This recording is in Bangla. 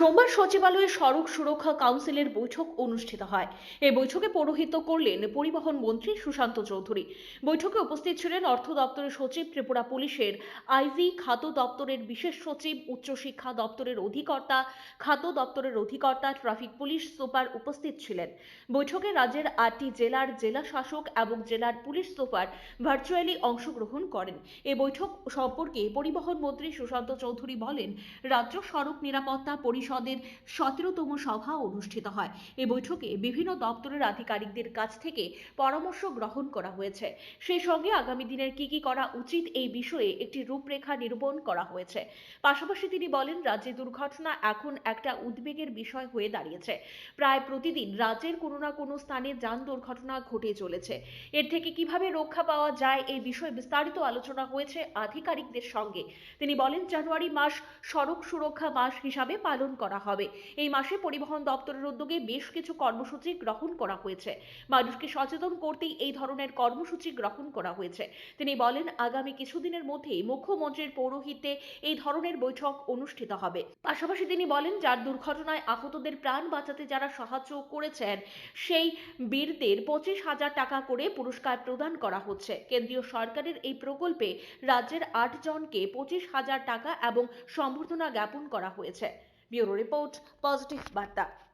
সোমবার সচিবালয়ে সড়ক সুরক্ষা কাউন্সিলের বৈঠক অনুষ্ঠিত হয়। এই বৈঠকে পৌরোহিত্য করলেন পরিবহন মন্ত্রী সুশান্ত চৌধুরী। বৈঠকে উপস্থিত ছিলেন অর্থ দপ্তরের সচিব ত্রিপুরা পুলিশের আইজি, খাদ্য দপ্তরের বিশেষ সচিব উচ্চশিক্ষা দপ্তরের অধিকর্তা, খাদ্য দপ্তরের অধিকর্তা, ট্রাফিক পুলিশ সুপার উপস্থিত ছিলেন। বৈঠকে রাজ্যের আটটি জেলার জেলা শাসক এবং জেলার পুলিশ সুপার ভার্চুয়ালি অংশগ্রহণ করেন। এই বৈঠক সম্পর্কে পরিবহন মন্ত্রী সুশান্ত চৌধুরী বলেন, রাজ্য সড়ক নিরাপত্তা পরিষদের সতেরোতম সভা অনুষ্ঠিত হয়। এই বৈঠকে বিভিন্ন দপ্তরের আধিকারিকদের কাছ থেকে পরামর্শ গ্রহণ করা হয়েছে। সেই সঙ্গে আগামী দিনের কি কি করা উচিত এই বিষয়ে একটি রূপরেখা নিরূপণ করা হয়েছে। পাশাপাশি তিনি বলেন, রাজ্যে দুর্ঘটনা এখন একটা উদ্বেগের বিষয় হয়ে দাঁড়িয়েছে। প্রায় প্রতিদিন রাজ্যের কোনো না কোনো স্থানে যান দুর্ঘটনা ঘটে চলেছে। এর থেকে কীভাবে রক্ষা পাওয়া যায় এই বিষয়ে বিস্তারিত আলোচনা হয়েছে আধিকারিকদের সঙ্গে। তিনি বলেন, জানুয়ারি মাস সড়ক সুরক্ষা মাস হিসাবে পালন করা হবে। এই মাসে পরিবহন দপ্তরের উদ্যোগে বেশ কিছু কর্মসূচি গ্রহণ করা হয়েছে। মানুষকে সচেতন করতেই এই ধরনের কর্মসূচি গ্রহণ করা হয়েছে। তিনি বলেন, আগামী কিছুদিনের মধ্যেই মুখ্যমন্ত্রীর পৌরোহিত্যে এই ধরনের বৈঠক অনুষ্ঠিত হবে। পাশাপাশি তিনি বলেন, যার দুর্ঘটনায় আহতদের প্রাণ বাঁচাতে যারা সাহায্য করেছেন, সেই বীরদের পঁচিশ হাজার টাকা করে পুরস্কার প্রদান করা হচ্ছে। কেন্দ্রীয় সরকারের এই প্রকল্পে রাজ্যের আট জনকে পঁচিশ হাজার টাকা এবং সম্বর্ধনা জ্ঞাপন করা হয়েছে। Bureau Report, Positive Bartha.